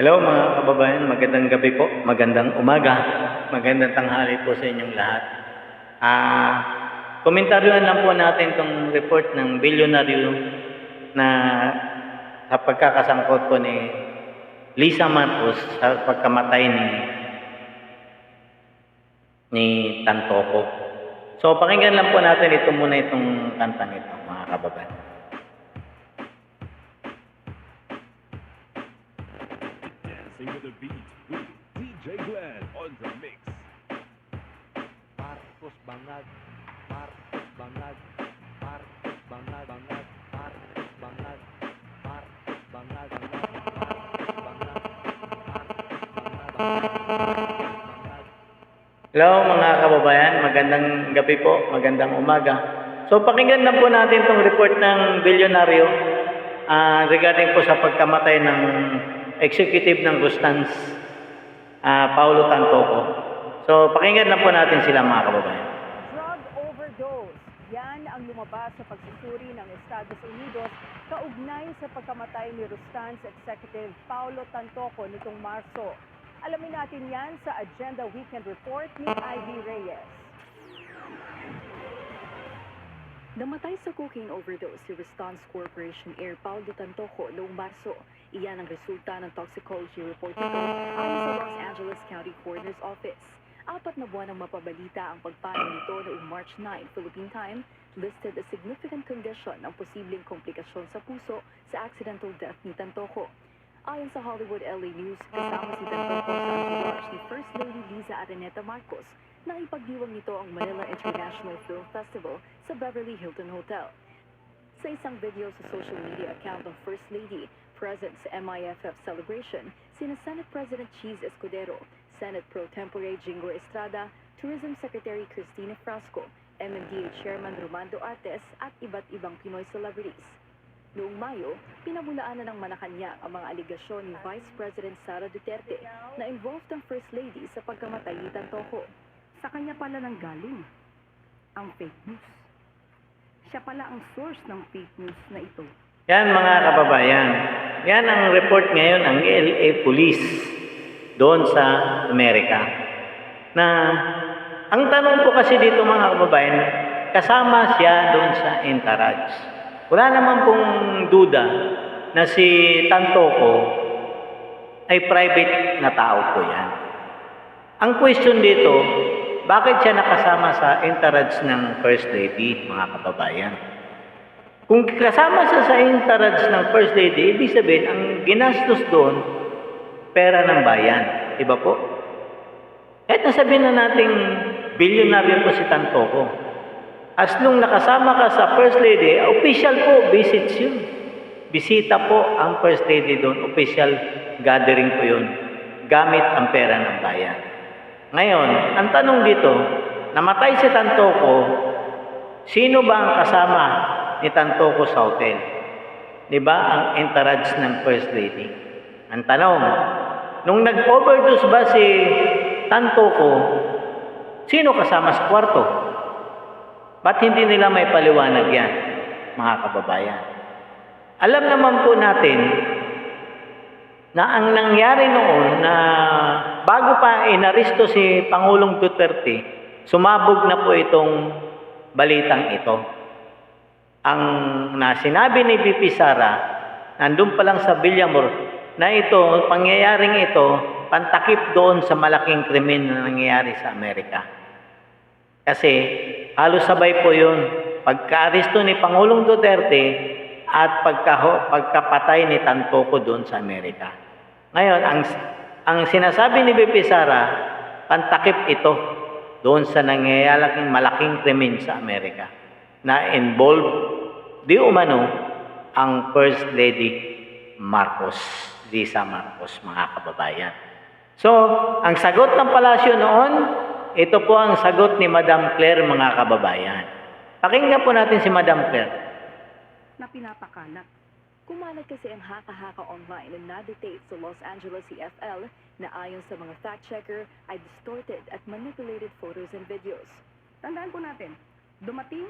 Hello mga kababayan, magandang gabi po, magandang umaga, magandang tanghali po sa inyong lahat. Ah, komentaryohan lang po natin tong report ng bilyonaryo na sa pagkakasangkot po ni Lisa Marcos sa pagkamatay ni ni Tantoko. So pakinggan lang po natin ito muna itong kantang ito mga kababayan. Bangag, Marcos Bangag, Marcos Bangag, Bangag, Marcos Bangag, Marcos Bangag, Hello mga kababayan, magandang gabi po, magandang umaga. So pakinggan na po natin itong report ng bilyonaryo ah, regarding po sa pagkamatay ng executive ng Gustans, ah, Paulo Tantoco. So pakinggan na po natin sila mga kababayan. Lumabas sa pagsusuri ng Estados Unidos kaugnay sa pagkamatay ni Rustans Executive Paulo Tantoco nitong Marso. Alamin natin yan sa Agenda Weekend Report ni Ivy Reyes. Namatay sa cocaine overdose si Response Corporation Air Paulo Tantoco noong Marso. Iyan ang resulta ng toxicology report nito ayon sa Los Angeles County Coroner's Office. Apat na buwan ang mapabalita ang pagpanaw nito noong March 9 Philippine time listed a significant condition ng posibleng komplikasyon sa puso sa accidental death ni Tantoco. Ayon sa Hollywood LA News, kasama si Tantoco sa entourage ni First Lady Liza Araneta Marcos na ipagdiwang nito ang Manila International Film Festival sa Beverly Hilton Hotel. Sa isang video sa social media account ng First Lady, present sa MIFF celebration, sina Senate President Cheese Escudero, Senate Pro Tempore Jingo Estrada, Tourism Secretary Cristina Frasco, MMDA Chairman Romando Artes at iba't ibang Pinoy celebrities. Noong Mayo, pinamulaan na ng Malacanang ang mga aligasyon ni Vice President Sara Duterte na involved ang First Lady sa pagkamatay ni Tantoco. Sa kanya pala nang galing ang fake news. Siya pala ang source ng fake news na ito. Yan mga kababayan, yan ang report ngayon ng LA Police doon sa Amerika. Na ang tanong po kasi dito mga kababayan, kasama siya doon sa entourage. Wala naman pong duda na si Tantoco ay private na tao po yan. Ang question dito, bakit siya nakasama sa entourage ng First Lady, mga kababayan? Kung kasama siya sa entourage ng First Lady, ibig sabihin, ang ginastos doon, pera ng bayan. Iba po? Kahit nasabihin na nating bilyonaryo po si Tantoco. As nung nakasama ka sa First Lady, official po, visits yun. Bisita po ang First Lady doon, official gathering po yun. Gamit ang pera ng bayan. Ngayon, ang tanong dito, namatay si Tantoco, sino ba ang kasama ni Tantoco sa hotel? Di ba ang entourage ng First Lady? Ang tanong, nung nag-overdose ba si Tantoco, sino kasama sa kwarto? Ba't hindi nila may paliwanag yan, mga kababayan? Alam naman po natin na ang nangyari noon na bago pa inaristo si Pangulong Duterte, sumabog na po itong balitang ito. Ang na sinabi ni BP Sara, nandun pa lang sa Villamor, na ito, pangyayaring ito, pantakip doon sa malaking krimen na nangyayari sa Amerika. Kasi halos sabay po yun. Pagka-aristo ni Pangulong Duterte at pagka, pagkapatay ni Tantoco doon sa Amerika. Ngayon, ang, ang sinasabi ni BP Sara, pantakip ito doon sa nangyayaring malaking krimen sa Amerika na involve di umano ang First Lady Marcos, Lisa Marcos, mga kababayan. So, ang sagot ng palasyo noon, ito po ang sagot ni Madam Claire, mga kababayan. Pakinggan po natin si Madam Claire. na pinapakalat. Kumalat kasi ang haka-haka online na na-dictate sa Los Angeles CFL na ayon sa mga fact-checker ay distorted at manipulated photos and videos. Tandaan po natin, dumating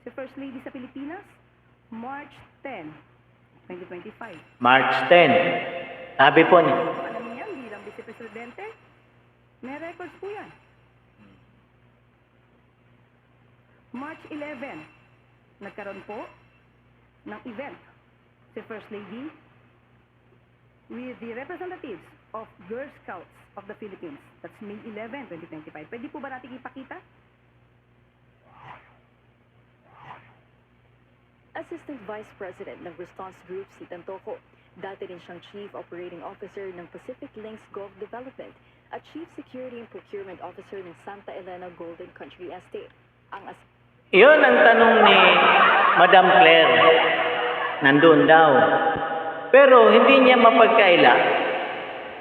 si First Lady sa Pilipinas March 10, 2025. March 10. Sabi po ni, Presidente. May records po yan. March 11, nagkaroon po ng event si First Lady with the representatives of Girl Scouts of the Philippines. That's May 11, 2025. Pwede po ba natin ipakita? Assistant Vice President ng Response Group si Tantoco. Dati rin siyang Chief Operating Officer ng Pacific Links Gulf Development at Chief Security and Procurement Officer ng Santa Elena Golden Country Estate. Ang as- Iyon ang tanong ni Madam Claire. Nandun daw. Pero hindi niya mapagkaila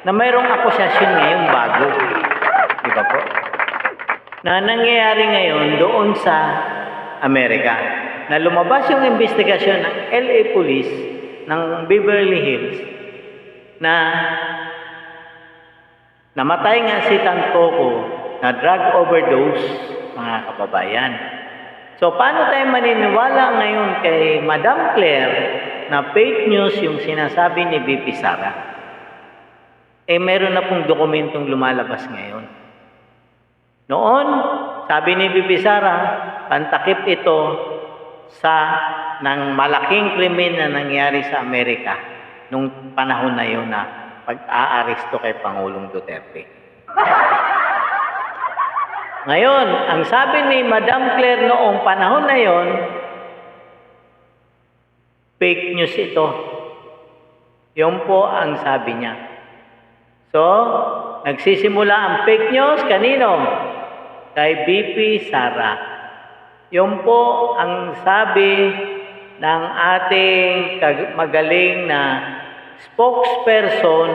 na mayroong akusasyon ngayong bago. Di ba po? Na nangyayari ngayon doon sa Amerika. Na lumabas yung investigasyon ng LA Police ng Beverly Hills na namatay nga si Tantoco na drug overdose, mga kababayan. So, paano tayo maniniwala ngayon kay Madam Claire na fake news yung sinasabi ni VP Sara? Eh, meron na pong dokumentong lumalabas ngayon. Noon, sabi ni VP Sara, pantakip ito sa ng malaking krimen na nangyari sa Amerika nung panahon na yun na pag-aaresto kay Pangulong Duterte. Ngayon, ang sabi ni Madam Claire noong panahon na yon, fake news ito. Yun po ang sabi niya. So, nagsisimula ang fake news kanino? Kay BP Sara. Yun po ang sabi ng ating magaling na spokesperson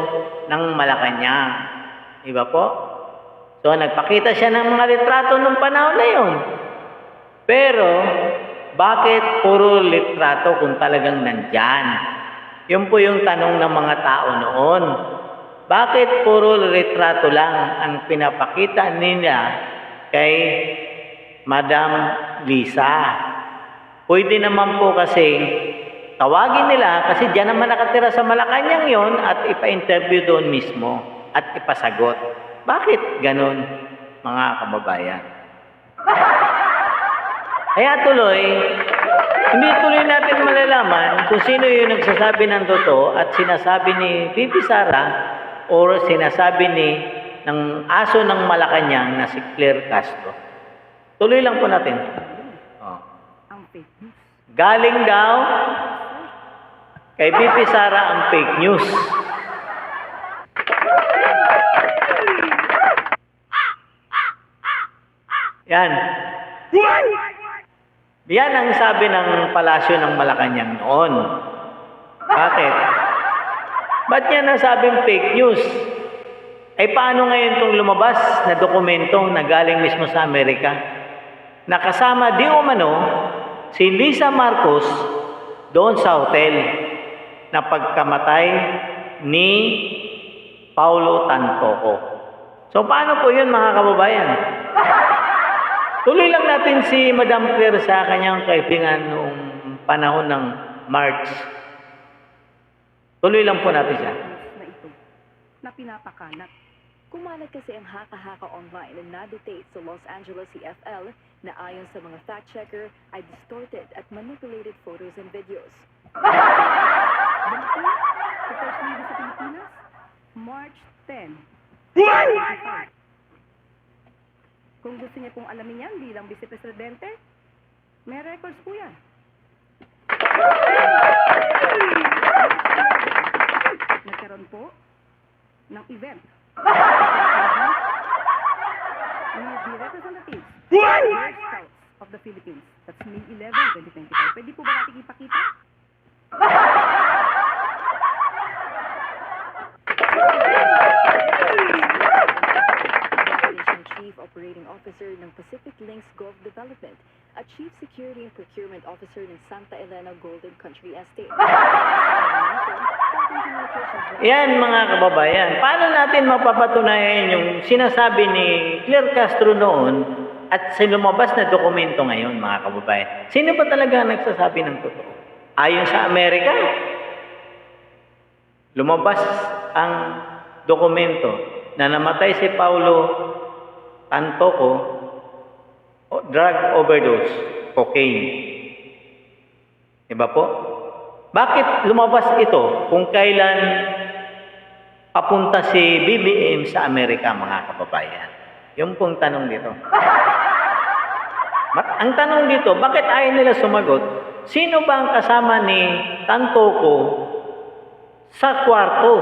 ng Malacanang. Iba po? So, nagpakita siya ng mga litrato nung panahon na yun. Pero, bakit puro litrato kung talagang nandyan? Yun po yung tanong ng mga tao noon. Bakit puro litrato lang ang pinapakita nila kay Madam Lisa? Pwede naman po kasi tawagin nila kasi diyan naman nakatira sa Malacanang yon at ipa-interview doon mismo at ipasagot. Bakit ganon, mga kababayan? Kaya tuloy, hindi tuloy natin malalaman kung sino yung nagsasabi ng totoo at sinasabi ni Bibi Sara o sinasabi ni ng aso ng Malacanang na si Claire Castro. Tuloy lang po natin. Oh. Ang fake news. Galing daw kay BP Sara ang fake news. Yan. Yan ang sabi ng palasyo ng Malacanang noon. Bakit? Ba't niya nasabing fake news? Ay paano ngayon itong lumabas na dokumento na galing mismo sa Amerika? Nakasama di umano si Lisa Marcos doon sa hotel na pagkamatay ni Paulo Tantoco. So paano po yun mga kababayan? Tuloy lang natin si Madam Claire sa kanyang kaibigan noong panahon ng March. Tuloy lang po natin siya. Na ito na pinapakalat. Kumalat kasi ang haka-haka online na na-dictate sa Los Angeles CFL na ayon sa mga fact-checker ay distorted at manipulated photos and videos. Bumati sa First sa Pilipinas, March 10. 2025. Kung gusto niya pong alamin yan bilang Vice Presidente, may records po yan. Nagkaroon po ng event. With the representatives of Scouts of the Philippines. That's May 11, 2025. Pwede po ba natin ipakita? Dati rin siyang Chief Operating Officer ng Pacific Links Gulf Development at Chief Security and Procurement Officer ng Santa Elena Golden Country Estate. Yan mga kababayan, paano natin mapapatunayan yung sinasabi ni Claire Castro noon at sa lumabas na dokumento ngayon mga kababayan? Sino ba talaga nagsasabi ng totoo? Ayon sa Amerika, lumabas ang dokumento na namatay si Paulo Tantoco, o drug overdose, cocaine. Diba po? Bakit lumabas ito kung kailan papunta si BBM sa Amerika, mga kababayan? Yung pong tanong dito. Ang tanong dito, bakit ayaw nila sumagot? Sino ba ang kasama ni Tantoco sa kwarto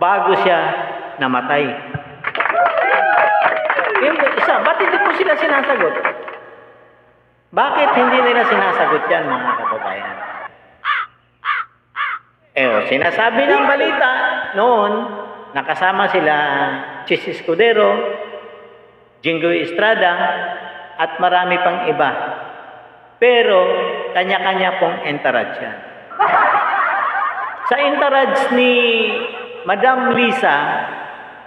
bago siya namatay? Yung isa, ba't hindi po sila sinasagot? Bakit hindi nila sinasagot yan, mga kababayan? Eh, sinasabi ng balita noon, nakasama sila Chis Escudero, Jingoy Estrada, at marami pang iba. Pero, kanya-kanya pong entourage yan. Sa entourage ni Madam Lisa,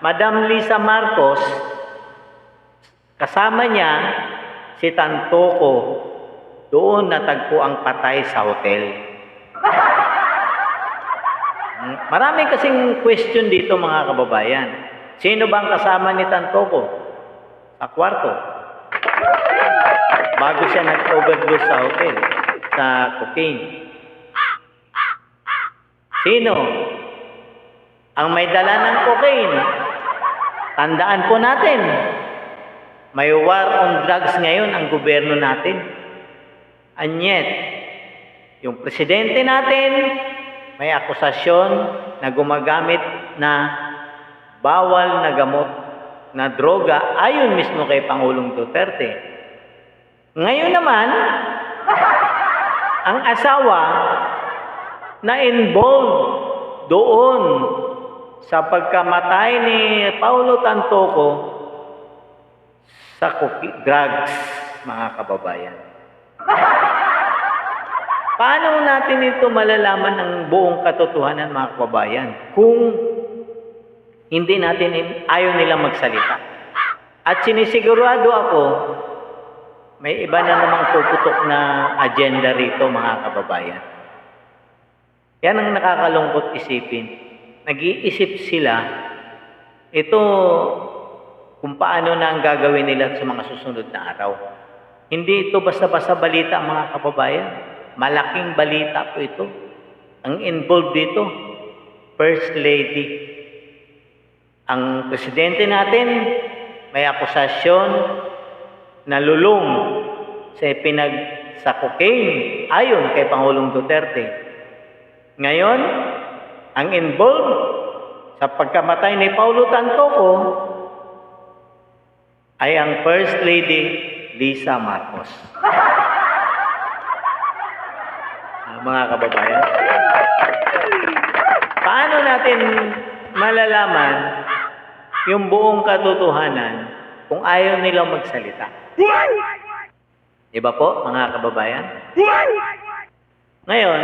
Madam Lisa Marcos, kasama niya si Tantoco. Doon natagpo ang patay sa hotel. Marami kasing question dito mga kababayan. Sino ba ang kasama ni Tantoco sa kwarto? Bago siya nag-overdose sa hotel, sa cocaine. Sino? Ang may dala ng cocaine. Tandaan po natin, may war on drugs ngayon ang gobyerno natin. And yet, yung presidente natin, may akusasyon na gumagamit na bawal na gamot na droga ayon mismo kay Pangulong Duterte. Ngayon naman, ang asawa na involved doon sa pagkamatay ni Paulo Tantoco sa cookie- drugs, mga kababayan. Paano natin ito malalaman ang buong katotohanan, mga kababayan, kung hindi natin ayaw nilang magsalita? At sinisigurado ako, may iba na namang puputok na agenda rito, mga kababayan. Yan ang nakakalungkot isipin. Nag-iisip sila, ito kung paano na ang gagawin nila sa mga susunod na araw. Hindi ito basta-basta balita, mga kababayan. Malaking balita po ito. Ang involved dito, First Lady. Ang presidente natin may akusasyon na lulong sa pinag sa cocaine ayon kay Pangulong Duterte. Ngayon, ang involved sa pagkamatay ni Paulo Tantoco ay ang First Lady Lisa Marcos. Ah, mga kababayan, paano natin malalaman yung buong katotohanan kung ayaw nilang magsalita? Di ba po, mga kababayan? Ngayon,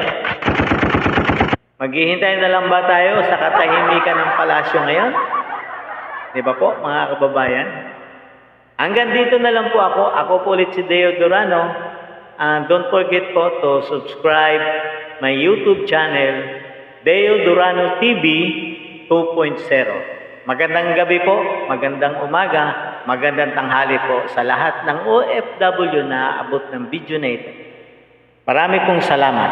maghihintay na lang ba tayo sa katahimikan ng palasyo ngayon? Di ba po, mga kababayan? Hanggang dito na lang po ako. Ako po ulit si Deo Durano. And don't forget po to subscribe my YouTube channel, Deo Durano TV 2.0. Magandang gabi po, magandang umaga, magandang tanghali po sa lahat ng OFW na abot ng video na ito. Marami pong salamat.